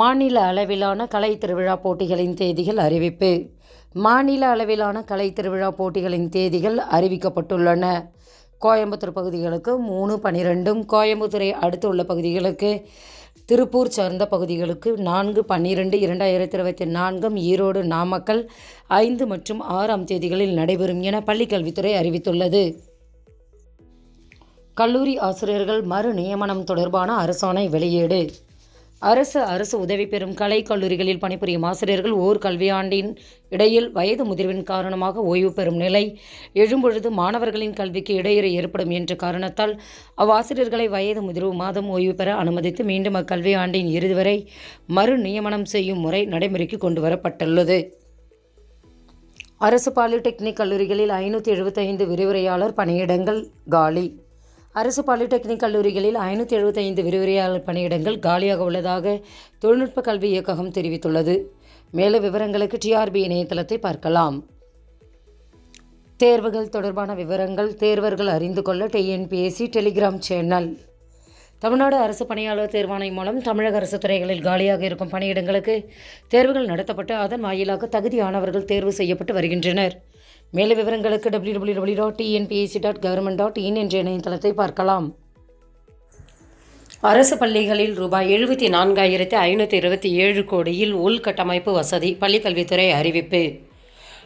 மாநில அளவிலான கலை திருவிழா போட்டிகளின் தேதிகள் அறிவிப்பு. மாநில அளவிலான கலை திருவிழா போட்டிகளின் தேதிகள் அறிவிக்கப்பட்டுள்ளன. கோயம்புத்தூர் பகுதிகளுக்கு மூணு பன்னிரெண்டும் கோயம்புத்தூரை அடுத்துள்ள பகுதிகளுக்கு திருப்பூர் சார்ந்த பகுதிகளுக்கு நான்கு பன்னிரெண்டு இரண்டாயிரத்தி இருபத்தி நான்கும் ஈரோடு நாமக்கல் ஐந்து மற்றும் ஆறாம் தேதிகளில் நடைபெறும் என பள்ளிக்கல்வித்துறை அறிவித்துள்ளது. கல்லூரி ஆசிரியர்கள் மறு நியமனம் தொடர்பான அரசாணை வெளியீடு. அரசு அரசு உதவி பெறும் கலை கல்லூரிகளில் பணிபுரியும் ஆசிரியர்கள் ஓர் கல்வியாண்டின் இடையில் வயது முதிர்வின் காரணமாக ஓய்வு பெறும் நிலை எழும்பொழுது மாணவர்களின் கல்விக்கு இடையூறு ஏற்படும் என்ற காரணத்தால் அவ்வாசிரியர்களை வயது முதிர்வு மாதம் ஓய்வு பெற அனுமதித்து மீண்டும் அக்கல்வியாண்டின் இறுதி வரை மறு நியமனம் செய்யும் முறை நடைமுறைக்கு கொண்டு வரப்பட்டுள்ளது. அரசு பாலிடெக்னிக் கல்லூரிகளில் ஐநூற்றி எழுபத்தைந்து விரிவுரையாளர் பணியிடங்கள் காலி. அரசு பாலிடெக்னிக் கல்லூரிகளில் ஐநூற்றி எழுபத்தைந்து விரிவுரையாளர் பணியிடங்கள் காலியாக உள்ளதாக தொழில்நுட்ப கல்வி இயக்ககம் தெரிவித்துள்ளது. மேலும் விவரங்களுக்கு டிஆர்பி இணையதளத்தை பார்க்கலாம். தேர்வுகள் தொடர்பான விவரங்கள் தேர்வர்கள் அறிந்து கொள்ள டிஎன்பிஎஸ்சி டெலிகிராம் சேனல். தமிழ்நாடு அரசு பணியாளர் தேர்வாணையம் மூலம் தமிழக அரசு துறைகளில் காலியாக இருக்கும் பணியிடங்களுக்கு தேர்வுகள் நடத்தப்பட்டு அதன் வாயிலாக தகுதியானவர்கள் தேர்வு செய்யப்பட்டு வருகின்றனர். மேலும் விவரங்களுக்கு W W W dot TNPSC dot government dot in என்ற இணையதளத்தை பார்க்கலாம். அரசு பள்ளிகளில் ரூபாய் எழுபத்தி நான்காயிரத்தி ஐநூற்றி இருபத்தி ஏழு கோடியில் உள்கட்டமைப்பு வசதி பள்ளிக்கல்வித்துறை அறிவிப்பு.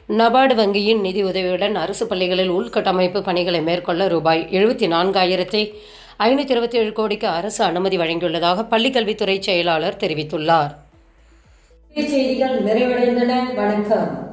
நபார்டு வங்கியின் நிதி உதவியுடன் அரசு பள்ளிகளில் உள்கட்டமைப்பு பணிகளை மேற்கொள்ள ரூபாய் எழுபத்தி நான்காயிரத்தி ஐநூற்றி இருபத்தி ஏழு கோடிக்கு அரசு அனுமதி வழங்கியுள்ளதாக பள்ளிக்கல்வித்துறை செயலாளர் தெரிவித்துள்ளார். செய்திகள் நிறைவடைந்தன. வணக்கம்.